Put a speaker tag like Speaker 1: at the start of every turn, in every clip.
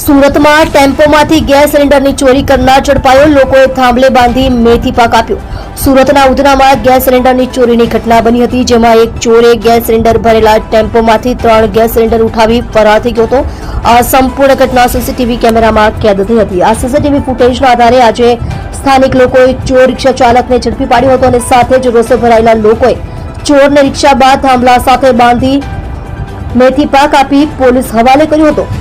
Speaker 1: સુરતમાં ટેમ્પોમાંથી ગેસ સિલિન્ડરની ચોરી કરનાર ઝડપાયો લોકોએ થાંભલે બાંધી મેથી પાક આપ્યો. સુરતના ઉધનામાં ગેસ સિલિન્ડરની ચોરીની ઘટના બની હતી, જેમાં એક ચોરે ગેસ સિલિન્ડર ભરેલા ટેમ્પોમાંથી ત્રણ ગેસ સિલિન્ડર ઉઠાવી ફરાર થઈ ગયો હતો. આ સંપૂર્ણ ઘટના સીસીટીવી કેમેરામાં કેદ થઈ હતી. આ સીસીટીવી ફૂટેજના આધારે આજે સ્થાનિક લોકોએ ચોર રિક્ષા ચાલકને ઝડપી પાડ્યો હતો અને સાથે જ રોષે ભરાયેલા લોકોએ ચોરને રિક્ષા બાદ થાંભલા સાથે બાંધી મેથી પાક આપી પોલીસ હવાલે કર્યો હતો.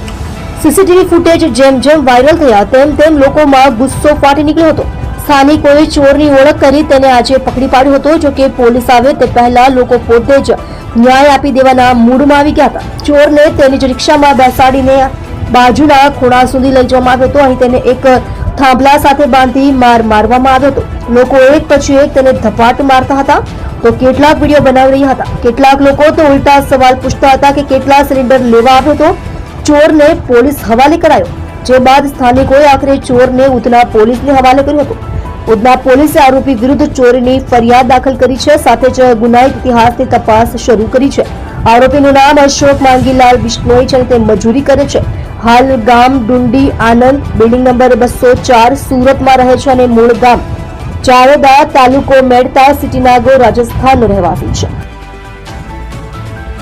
Speaker 1: સીસીટીવી ફૂટેજ જેમ જેમ વાયરલ થયા, તેમ તેમ લોકોમાં ગુસ્સો ફાટી નીકળ્યો હતો. સ્થાનિકોએ ચોરની ઓળખ કરી તેને આજે પકડી પાડ્યો હતો, જો કે પોલીસ આવે તે પહેલા લોકો પોતે જ ન્યાય આપી દેવાના મૂડમાં આવી ગયા હતા. ચોરને તેની જ રિક્ષામાં બેસાડીને બાજુના ખૂણા સુધી લઈ જવામાં આવ્યો હતો, અહીં તેને એક થાંભલા સાથે બાંધી માર મારવામાં આવ્યો હતો. લોકો એક પછી એક તેને ધપાટ મારતા હતા. તો કેટલાક વીડિયો બનાવી રહ્યા હતા. કેટલાક લોકો તો ઉલટા સવાલ પૂછતા હતા કે કેટલા સિલિન્ડર લેવા આવ્યો હતો? ચોરને પોલીસ હવાલે કરાયો, જે બાદ સ્થાનિકોએ આખરે ચોરને ઉધના પોલીસને હવાલે કર્યો હતો. ઉધના પોલીસે આરોપી વિરુદ્ધ ચોરીની ફરિયાદ દાખલ કરી છે, સાથે જ ગુનાહિત ઇતિહાસની તપાસ શરૂ કરી છે. આરોપીનું નામ અશોક માંગીલાલ બિશ્નોઈ છે અને તે મજૂરી કરે છે. હાલ ગામ ડુંડી આનંદ બિલ્ડિંગ નંબર બસો ચાર સુરતમાં રહે છે અને મૂળ ગામ ચારોદા તાલુકો મેડતા સિટીનાગો રાજસ્થાનનો રહેવાસી છે.